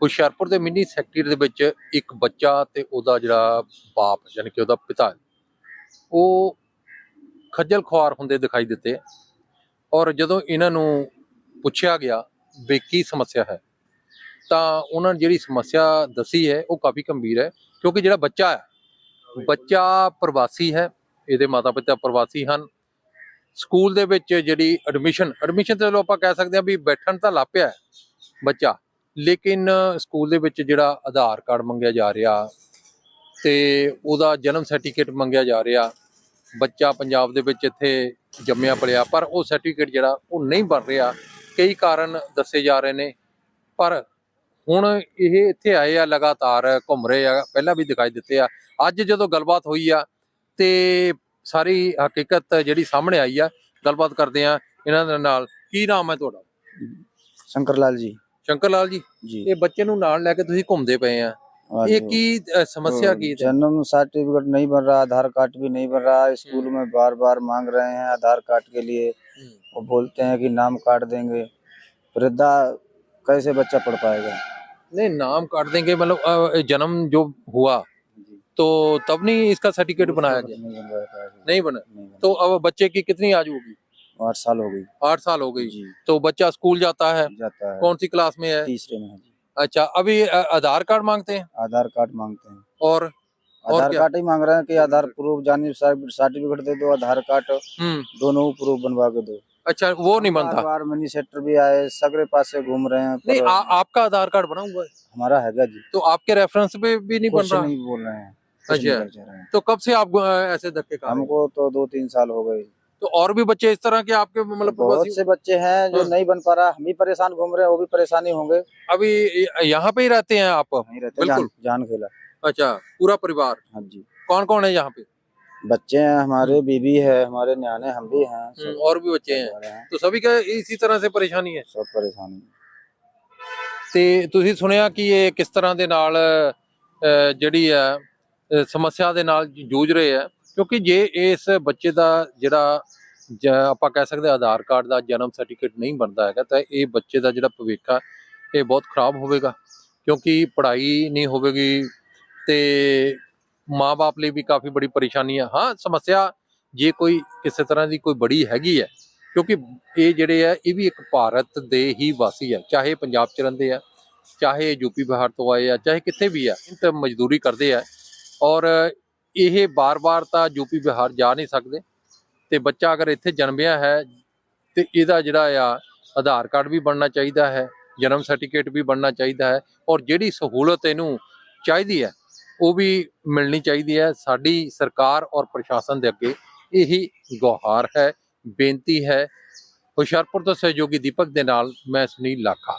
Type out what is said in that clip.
ਹੁਸ਼ਿਆਰਪੁਰ ਦੇ mini secretary ਦੇ ਵਿੱਚ ਇੱਕ ਬੱਚਾ ਤੇ ਉਹਦਾ ਜਿਹੜਾ ਬਾਪ, ਯਾਨੀ ਕਿ ਉਹਦਾ ਪਿਤਾ, ਉਹ ਖੱਜਲ ਖੁਆਰ ਹੁੰਦੇ ਦਿਖਾਈ ਦਿੱਤੇ। ਔਰ ਜਦੋਂ ਇਹਨਾਂ ਨੂੰ ਪੁੱਛਿਆ ਗਿਆ ਵੀ ਕੀ ਸਮੱਸਿਆ ਹੈ, ਤਾਂ ਉਹਨਾਂ ਨੇ ਜਿਹੜੀ ਸਮੱਸਿਆ ਦੱਸੀ ਹੈ, ਉਹ ਕਾਫੀ ਗੰਭੀਰ ਹੈ, ਕਿਉਂਕਿ ਜਿਹੜਾ ਬੱਚਾ ਹੈ, ਬੱਚਾ ਪ੍ਰਵਾਸੀ ਹੈ, ਇਹਦੇ ਮਾਤਾ ਪਿਤਾ ਪ੍ਰਵਾਸੀ ਹਨ। ਸਕੂਲ ਦੇ ਵਿੱਚ ਜਿਹੜੀ ਐਡਮਿਸ਼ਨ ਐਡਮਿਸ਼ਨ ਤੇ ਚਲੋ ਆਪਾਂ ਕਹਿ ਸਕਦੇ ਹਾਂ ਵੀ ਬੈਠਣ ਤਾਂ ਲੱਪਿਆ ਹੈ ਬੱਚਾ। ਲੇਕਿਨ ਸਕੂਲ ਦੇ ਵਿੱਚ ਜਿਹੜਾ ਆਧਾਰ ਕਾਰਡ ਮੰਗਿਆ ਜਾ ਰਿਹਾ ਤੇ ਉਹਦਾ ਜਨਮ ਸਰਟੀਫਿਕੇਟ ਮੰਗਿਆ ਜਾ ਰਿਹਾ, ਬੱਚਾ ਪੰਜਾਬ ਦੇ ਵਿੱਚ ਇੱਥੇ ਜੰਮਿਆ ਪਲਿਆ ਪਰ ਉਹ ਸਰਟੀਫਿਕੇਟ ਜਿਹੜਾ ਉਹ ਨਹੀਂ ਬਣ ਰਿਹਾ। ਕਈ ਕਾਰਨ ਦੱਸੇ ਜਾ ਰਹੇ ਨੇ, ਪਰ ਹੁਣ ਇਹ ਇੱਥੇ ਆਏ ਆ, ਲਗਾਤਾਰ ਘੁੰਮ ਰਹੇ ਆ, ਪਹਿਲਾਂ ਵੀ ਦਿਖਾਈ ਦਿੱਤੇ ਆ। ਅੱਜ ਜਦੋਂ ਗੱਲਬਾਤ ਹੋਈ ਆ ਤੇ ਸਾਰੀ ਹਕੀਕਤ ਜਿਹੜੀ ਸਾਹਮਣੇ ਆਈ ਆ, ਗੱਲਬਾਤ ਕਰਦੇ ਆ ਇਹਨਾਂ ਦੇ ਨਾਲ। ਕੀ ਨਾਮ ਹੈ ਤੁਹਾਡਾ? ਸ਼ੰਕਰ ਲਾਲ ਜੀ। ਸ਼ੰਕਰ ਲਾਲ ਜੀ जी ਇਹ ਬੱਚੇ ਨੂੰ ਨਾਲ ਲੈ ਕੇ ਤੁਸੀਂ ਘੁੰਮਦੇ ਪਏ ਆ हाँ ਇਹ जी। ਕੀ ਅ, ਸਮੱਸਿਆ तो ਕੀ ਹੈ जन्म सर्टिफिकेट नहीं बन रहा आधार कार्ड भी नहीं बन रहा स्कूल में बार बार मांग रहे हैं आधार कार्ड के लिए वो बोलते हैं कि नाम काट देंगे वृद्धा कैसे बच्चा पढ़ पाएगा नहीं नाम काट देंगे मतलब अ, जन्म जो हुआ तो तब नहीं इसका सर्टिफिकेट बनाया गया नहीं बनवाया पाएगा। नहीं बना नहीं बना। तो अब बच्चे की कितनी आज होगी आठ साल हो गई। आठ साल हो गई। जी। तो बच्चा स्कूल जाता है? जाता है। कौन सी क्लास में है? तीसरे में है जी। अच्छा अभी आधार कार्ड मांगते हैं? आधार कार्ड मांगते हैं। और आधार कार्ड ही मांग रहे हैं कि आधार प्रूफ जानी सर्टिफिकेट दे दो आधार कार्ड हम्म। दोनों प्रूफ बनवा के दो। अच्छा वो नहीं बनता बार मिनी सेक्टर भी आए सगरे पास से घूम रहे हैं नहीं आ, आपका आधार कार्ड बना हुआ है? हमारा हैगा जी। तो आपके रेफरेंस पे भी नहीं बन रहा? नहीं बोल रहे हैं। अच्छा। हैं तो कब से आप ऐसे धक्के हमको तो दो तीन साल हो गए। तो और भी बच्चे इस तरह के आपके मतलब बहुत प्रवासी से बच्चे हैं जो हाँ। नहीं बन पा रहा हम ही परेशान घूम रहे हैं वो भी परेशानी होंगे अभी यहाँ पे ही रहते हैं आप वहीं रहते हैं, जान, बिल्कुल। जान खेला अच्छा पूरा परिवार हाँ जी कौन कौन है यहाँ पे बच्चे हैं हमारे बीबी है हमारे न्याने हम भी हैं हम्म, सब और भी बच्चे हैं हमारे हैं, तो सभी का इसी तरह से परेशानी है सब परेशानी ਤੇ ਤੁਸੀਂ ਸੁਣਿਆ ਕਿ ਇਹ ਕਿਸ ਤਰ੍ਹਾਂ ਦੇ ਨਾਲ ਅਹ, ਜਿਹੜੀ ਹੈ ਅਹ, ਸਮੱਸਿਆ ਦੇ ਨਾਲ ਜੂਝ ਰਹੇ ਆ ਕਿਉਂਕਿ ਜੇ ਇਸ ਬੱਚੇ ਦਾ ਜਿਹੜਾ ਜ- ਆਪਾਂ ਕਹਿ ਸਕਦੇ ਆਧਾਰ ਕਾਰਡ ਦਾ ਜਨਮ ਸਰਟੀਫਿਕੇਟ ਨਹੀਂ ਬਣਦਾ ਹੈਗਾ, ਤਾਂ ਇਹ ਬੱਚੇ ਦਾ ਜਿਹੜਾ ਭਵਿੱਖ ਆ, ਇਹ ਬਹੁਤ ਖਰਾਬ ਹੋਵੇਗਾ। ਕਿਉਂਕਿ ਪੜ੍ਹਾਈ ਨਹੀਂ ਹੋਵੇਗੀ ਤੇ ਮਾਪੇ ਲਈ ਵੀ ਕਾਫੀ ਬੜੀ ਪਰੇਸ਼ਾਨੀ ਆ। ਹਾਂ, ਸਮੱਸਿਆ ਜੇ ਕੋਈ ਕਿਸੇ ਤਰ੍ਹਾਂ ਦੀ ਕੋਈ ਬੜੀ ਹੈਗੀ ਹੈ, ਕਿਉਂਕਿ ਇਹ ਜਿਹੜੇ ਆ, ਇਹ ਵੀ ਇੱਕ ਭਾਰਤ ਦੇ ਹੀ ਵਾਸੀ ਆ, ਚਾਹੇ ਪੰਜਾਬ ਚ ਰਹਿੰਦੇ ਆ, ਚਾਹੇ ਯੂਪੀ ਬਿਹਾਰ ਤੋਂ ਆਏ ਆ, ਚਾਹੇ ਕਿੱਥੇ ਵੀ ਆ, ਇਹ ਤਾਂ ਮਜ਼ਦੂਰੀ ਕਰਦੇ ਆ। ਔਰ ਇਹ ਬਾਰ-ਬਾਰ ਤਾਂ ਯੂਪੀ ਬਿਹਾਰ ਜਾ ਨਹੀਂ ਸਕਦੇ ਤੇ ਬੱਚਾ ਅਗਰ ਇੱਥੇ ਜਨਮਿਆ ਹੈ ਤੇ ਇਹਦਾ ਜਿਹੜਾ ਆ ਆਧਾਰ ਕਾਰਡ ਵੀ ਬਣਨਾ ਚਾਹੀਦਾ ਹੈ, ਜਨਮ ਸਰਟੀਫਿਕੇਟ ਵੀ ਬਣਨਾ ਚਾਹੀਦਾ ਹੈ ਔਰ ਜਿਹੜੀ ਸਹੂਲਤ ਇਹਨੂੰ ਚਾਹੀਦੀ ਹੈ, ਉਹ ਵੀ ਮਿਲਣੀ ਚਾਹੀਦੀ ਹੈ। ਸਾਡੀ ਸਰਕਾਰ ਔਰ ਪ੍ਰਸ਼ਾਸਨ ਦੇ ਅੱਗੇ ਇਹੀ ਗੁਹਾਰ ਹੈ, ਬੇਨਤੀ ਹੈ। ਹੁਸ਼ਿਆਰਪੁਰ ਤੋਂ ਸਹਿਯੋਗੀ ਦੀਪਕ ਦੇ ਨਾਲ ਮੈਂ ਸੁਨੀਲ ਲਾਖਾ।